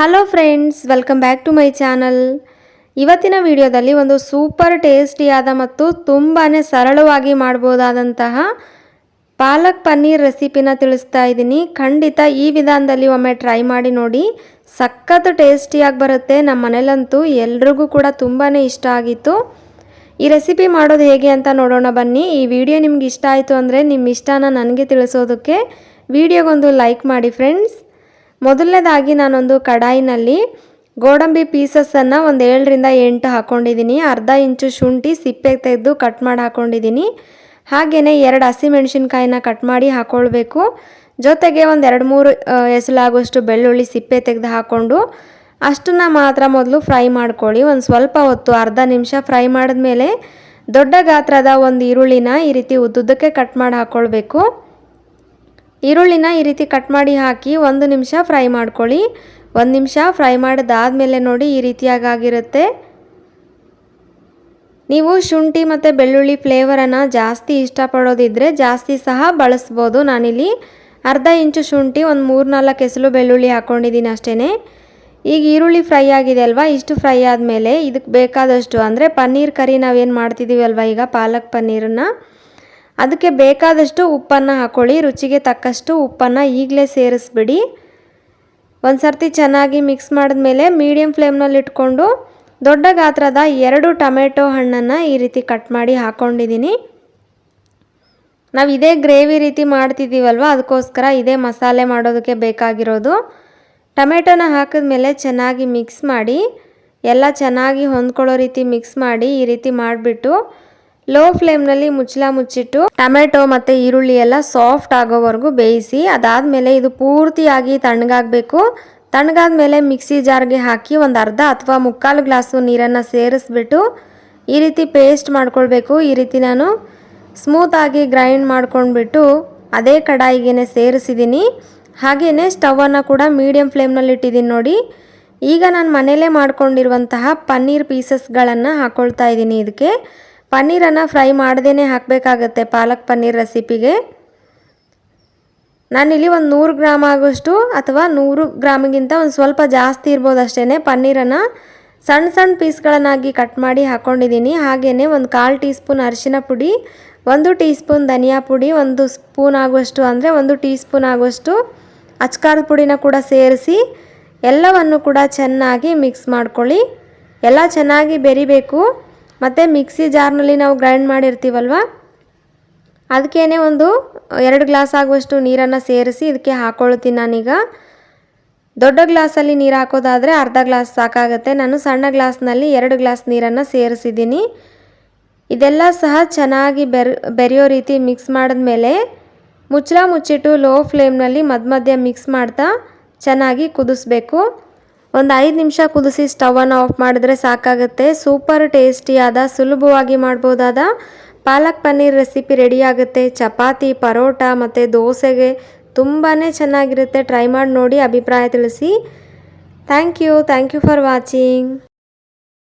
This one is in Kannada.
Hello friends welcome back to my channel ಇವತ್ತಿನ ವಿಡಿಯೋದಲ್ಲಿ ಒಂದು ಸೂಪರ್ ಟೇಸ್ಟಿಯಾದ ಮತ್ತು ತುಂಬಾ ಸರಳವಾಗಿ ಮಾಡ್ಬೋದಾದಂತಹ ಪಾಲಕ್ ಪನ್ನೀರ್ ರೆಸಿಪಿನ ತಿಳಿಸ್ತಾ ಇದ್ದೀನಿ. ಖಂಡಿತ ಈ ವಿಧಾನದಲ್ಲಿ ಒಮ್ಮೆ ಟ್ರೈ ಮಾಡಿ ನೋಡಿ. ಸಖತ್ ಟೇಸ್ಟಿಯಾಗಿ ಬರುತ್ತೆ. ನಮ್ಮ ಮನೇಲಂತೂ ಎಲ್ರಿಗೂ ಕೂಡ ತುಂಬಾ ಇಷ್ಟ ಆಗಿತ್ತು. ಈ ರೆಸಿಪಿ ಮಾಡೋದು ಹೇಗೆ ಅಂತ ನೋಡೋಣ ಬನ್ನಿ. ಈ ವಿಡಿಯೋ ನಿಮ್ಗೆ ಇಷ್ಟ ಆಯಿತು ಅಂದರೆ ನಿಮ್ಮ ಇಷ್ಟನ ನನಗೆ ತಿಳಿಸೋದಕ್ಕೆ ವಿಡಿಯೋಗೊಂದು ಲೈಕ್ ಮಾಡಿ ಫ್ರೆಂಡ್ಸ್ ಮೊದಲನೇದಾಗಿ ನಾನೊಂದು ಕಡಾಯಿನಲ್ಲಿ ಗೋಡಂಬಿ ಪೀಸಸ್ಸನ್ನು ಒಂದು ಏಳರಿಂದ ಎಂಟು ಹಾಕ್ಕೊಂಡಿದ್ದೀನಿ ಅರ್ಧ ಇಂಚು ಶುಂಠಿ ಸಿಪ್ಪೆ ತೆಗೆದು ಕಟ್ ಮಾಡಿ ಹಾಕ್ಕೊಂಡಿದ್ದೀನಿ ಹಾಗೆಯೇ ಎರಡು ಹಸಿಮೆಣ್ಸಿನ್ಕಾಯಿನ ಕಟ್ ಮಾಡಿ ಹಾಕ್ಕೊಳ್ಬೇಕು ಜೊತೆಗೆ ಒಂದು ಎರಡು ಮೂರು ಎಸಲಾಗುವಷ್ಟು ಬೆಳ್ಳುಳ್ಳಿ ಸಿಪ್ಪೆ ತೆಗೆದು ಹಾಕ್ಕೊಂಡು ಅಷ್ಟನ್ನು ಮಾತ್ರ ಮೊದಲು ಫ್ರೈ ಮಾಡ್ಕೊಳ್ಳಿ. ಒಂದು ಸ್ವಲ್ಪ ಹೊತ್ತು, ಅರ್ಧ ನಿಮಿಷ ಫ್ರೈ ಮಾಡಿದ್ಮೇಲೆ ದೊಡ್ಡ ಗಾತ್ರದ ಒಂದು ಈರುಳ್ಳಿನ ಈ ರೀತಿ ಉದ್ದುದ್ದಕ್ಕೆ ಕಟ್ ಮಾಡಿ ಹಾಕ್ಕೊಳ್ಬೇಕು ಈರುಳ್ಳಿನ ಈ ರೀತಿ ಕಟ್ ಮಾಡಿ ಹಾಕಿ ಒಂದು ನಿಮಿಷ ಫ್ರೈ ಮಾಡ್ಕೊಳ್ಳಿ. ಒಂದು ನಿಮಿಷ ಫ್ರೈ ಮಾಡಿದಾದಮೇಲೆ ನೋಡಿ ಈ ರೀತಿಯಾಗಿ ಆಗಿರುತ್ತೆ ನೀವು ಶುಂಠಿ ಮತ್ತು ಬೆಳ್ಳುಳ್ಳಿ ಫ್ಲೇವರನ್ನು ಜಾಸ್ತಿ ಇಷ್ಟಪಡೋದಿದ್ದರೆ ಜಾಸ್ತಿ ಸಹ ಬಳಸ್ಬೋದು. ನಾನಿಲ್ಲಿ ಅರ್ಧ ಇಂಚು ಶುಂಠಿ, ಒಂದು ಮೂರು ನಾಲ್ಕು ಎಸಲು ಬೆಳ್ಳುಳ್ಳಿ ಹಾಕ್ಕೊಂಡಿದ್ದೀನಿ ಅಷ್ಟೇ ಈಗ ಈರುಳ್ಳಿ ಫ್ರೈ ಆಗಿದೆ ಅಲ್ವಾ? ಇಷ್ಟು ಫ್ರೈ ಆದಮೇಲೆ ಇದಕ್ಕೆ ಬೇಕಾದಷ್ಟು ಅಂದರೆ ಪನ್ನೀರ್ ಕರಿ ನಾವೇನು ಮಾಡ್ತಿದ್ದೀವಿ ಅಲ್ವಾ ಈಗ? ಪಾಲಕ್ ಪನ್ನೀರನ್ನು. ಅದಕ್ಕೆ ಬೇಕಾದಷ್ಟು ಉಪ್ಪನ್ನು ಹಾಕ್ಕೊಳ್ಳಿ ರುಚಿಗೆ ತಕ್ಕಷ್ಟು ಉಪ್ಪನ್ನು ಈಗಲೇ ಸೇರಿಸ್ಬಿಡಿ. ಒಂದು ಸರ್ತಿ ಚೆನ್ನಾಗಿ ಮಿಕ್ಸ್ ಮಾಡಿದ್ಮೇಲೆ ಮೀಡಿಯಮ್ ಫ್ಲೇಮ್ನಲ್ಲಿ ಇಟ್ಕೊಂಡು ದೊಡ್ಡ ಗಾತ್ರದ ಎರಡು ಟೊಮೆಟೊ ಹಣ್ಣನ್ನು ಈ ರೀತಿ ಕಟ್ ಮಾಡಿ ಹಾಕ್ಕೊಂಡಿದ್ದೀನಿ ನಾವು ಇದೇ ಗ್ರೇವಿ ರೀತಿ ಮಾಡ್ತಿದ್ದೀವಲ್ವ, ಅದಕ್ಕೋಸ್ಕರ ಇದೇ ಮಸಾಲೆ ಮಾಡೋದಕ್ಕೆ ಬೇಕಾಗಿರೋದು. ಟೊಮೆಟೊನ ಹಾಕಿದ್ಮೇಲೆ ಚೆನ್ನಾಗಿ ಮಿಕ್ಸ್ ಮಾಡಿ, ಎಲ್ಲ ಚೆನ್ನಾಗಿ ಹೊಂದ್ಕೊಳ್ಳೋ ರೀತಿ ಮಿಕ್ಸ್ ಮಾಡಿ ಈ ರೀತಿ ಮಾಡಿಬಿಟ್ಟು ಲೋ ಫ್ಲೇಮ್ನಲ್ಲಿ ಮುಚ್ಚಲ ಮುಚ್ಚಿಟ್ಟು ಟೊಮೆಟೊ ಮತ್ತು ಈರುಳ್ಳಿ ಎಲ್ಲ ಸಾಫ್ಟ್ ಆಗೋವರೆಗೂ ಬೇಯಿಸಿ, ಅದಾದಮೇಲೆ ಇದು ಪೂರ್ತಿಯಾಗಿ ತಣ್ಣಗಾಗಬೇಕು. ತಣ್ಣಗಾದ್ಮೇಲೆ ಮಿಕ್ಸಿ ಜಾರ್ಗೆ ಹಾಕಿ ಒಂದು ಅರ್ಧ ಅಥವಾ ಮುಕ್ಕಾಲು ಗ್ಲಾಸು ನೀರನ್ನು ಸೇರಿಸ್ಬಿಟ್ಟು ಈ ರೀತಿ ಪೇಸ್ಟ್ ಮಾಡ್ಕೊಳ್ಬೇಕು. ಈ ರೀತಿ ನಾನು ಸ್ಮೂತಾಗಿ ಗ್ರೈಂಡ್ ಮಾಡ್ಕೊಂಡ್ಬಿಟ್ಟು ಅದೇ ಕಡಾಯಿಗೆ ಸೇರಿಸಿದ್ದೀನಿ ಹಾಗೆಯೇ ಸ್ಟವನ್ನು ಕೂಡ ಮೀಡಿಯಮ್ ಫ್ಲೇಮ್ನಲ್ಲಿ ಇಟ್ಟಿದ್ದೀನಿ ನೋಡಿ. ಈಗ ನಾನು ಮನೇಲೇ ಮಾಡ್ಕೊಂಡಿರುವಂತಹ ಪನ್ನೀರ್ ಪೀಸಸ್ಗಳನ್ನು ಹಾಕ್ಕೊಳ್ತಾ ಇದ್ದೀನಿ ಇದಕ್ಕೆ. ಪನ್ನೀರನ್ನು ಫ್ರೈ ಮಾಡದೇ ಹಾಕಬೇಕಾಗತ್ತೆ ಪಾಲಕ್ ಪನ್ನೀರ್ ರೆಸಿಪಿಗೆ. ನಾನಿಲ್ಲಿ ಒಂದು ನೂರು ಗ್ರಾಮ್ ಆಗೋಷ್ಟು ಅಥವಾ ನೂರು ಗ್ರಾಮಿಗಿಂತ ಒಂದು ಸ್ವಲ್ಪ ಜಾಸ್ತಿ ಇರ್ಬೋದು ಅಷ್ಟೇ ಪನ್ನೀರನ್ನು. ಸಣ್ಣ ಸಣ್ಣ ಪೀಸ್ಗಳನ್ನಾಗಿ ಕಟ್ ಮಾಡಿ ಹಾಕ್ಕೊಂಡಿದ್ದೀನಿ ಹಾಗೆಯೇ ಒಂದು ಕಾಲು ಟೀ ಸ್ಪೂನ್ ಅರಿಶಿನ ಪುಡಿ, ಒಂದು ಟೀ ಸ್ಪೂನ್ ಧನಿಯಾ ಪುಡಿ, ಒಂದು ಸ್ಪೂನ್ ಆಗುವಷ್ಟು ಅಂದರೆ ಒಂದು ಟೀ ಸ್ಪೂನ್ ಆಗುವಷ್ಟು ಅಚ್ಕಾರದ ಪುಡಿನ ಕೂಡ ಸೇರಿಸಿ ಎಲ್ಲವನ್ನು ಕೂಡ ಚೆನ್ನಾಗಿ ಮಿಕ್ಸ್ ಮಾಡ್ಕೊಳ್ಳಿ. ಎಲ್ಲ ಚೆನ್ನಾಗಿ ಬೆರಿಬೇಕು. ಮತ್ತು ಮಿಕ್ಸಿ ಜಾರ್ನಲ್ಲಿ ನಾವು ಗ್ರೈಂಡ್ ಮಾಡಿರ್ತೀವಲ್ವ? ಅದಕ್ಕೇ ಒಂದು ಎರಡು ಗ್ಲಾಸ್ ಆಗುವಷ್ಟು ನೀರನ್ನು ಸೇರಿಸಿ ಇದಕ್ಕೆ ಹಾಕ್ಕೊಳ್ತೀನಿ ನಾನೀಗ. ದೊಡ್ಡ ಗ್ಲಾಸಲ್ಲಿ ನೀರು ಹಾಕೋದಾದರೆ ಅರ್ಧ ಗ್ಲಾಸ್ ಸಾಕಾಗುತ್ತೆ. ನಾನು ಸಣ್ಣ ಗ್ಲಾಸ್ನಲ್ಲಿ ಎರಡು ಗ್ಲಾಸ್ ನೀರನ್ನು ಸೇರಿಸಿದ್ದೀನಿ. ಇದೆಲ್ಲ ಸಹ ಚೆನ್ನಾಗಿ ಬೆರ್, ಬೆರೆಯೋ ರೀತಿ ಮಿಕ್ಸ್ ಮಾಡಿದ್ಮೇಲೆ ಮುಚ್ಚಳ ಮುಚ್ಚಿಟ್ಟು ಲೋ ಫ್ಲೇಮ್ನಲ್ಲಿ ಮಧ್ಯ ಮಧ್ಯ ಮಿಕ್ಸ್ ಮಾಡ್ತಾ ಚೆನ್ನಾಗಿ ಕುದಿಸ್ಬೇಕು. ಒಂದು ಐದು ನಿಮಿಷ ಕುದಿಸಿ ಸ್ಟವನ್ನು ಆಫ್ ಮಾಡಿದ್ರೆ ಸಾಕಾಗುತ್ತೆ. ಸೂಪರ್ ಟೇಸ್ಟಿಯಾದ, ಸುಲಭವಾಗಿ ಮಾಡ್ಬೋದಾದ ಪಾಲಕ್ ಪನ್ನೀರ್ ರೆಸಿಪಿ ರೆಡಿ ಆಗುತ್ತೆ ಚಪಾತಿ, ಪರೋಟ ಮತ್ತು ದೋಸೆಗೆ ತುಂಬಾ ಚೆನ್ನಾಗಿರುತ್ತೆ. ಟ್ರೈ ಮಾಡಿ ನೋಡಿ, ಅಭಿಪ್ರಾಯ ತಿಳಿಸಿ. Thank you thank you for watching.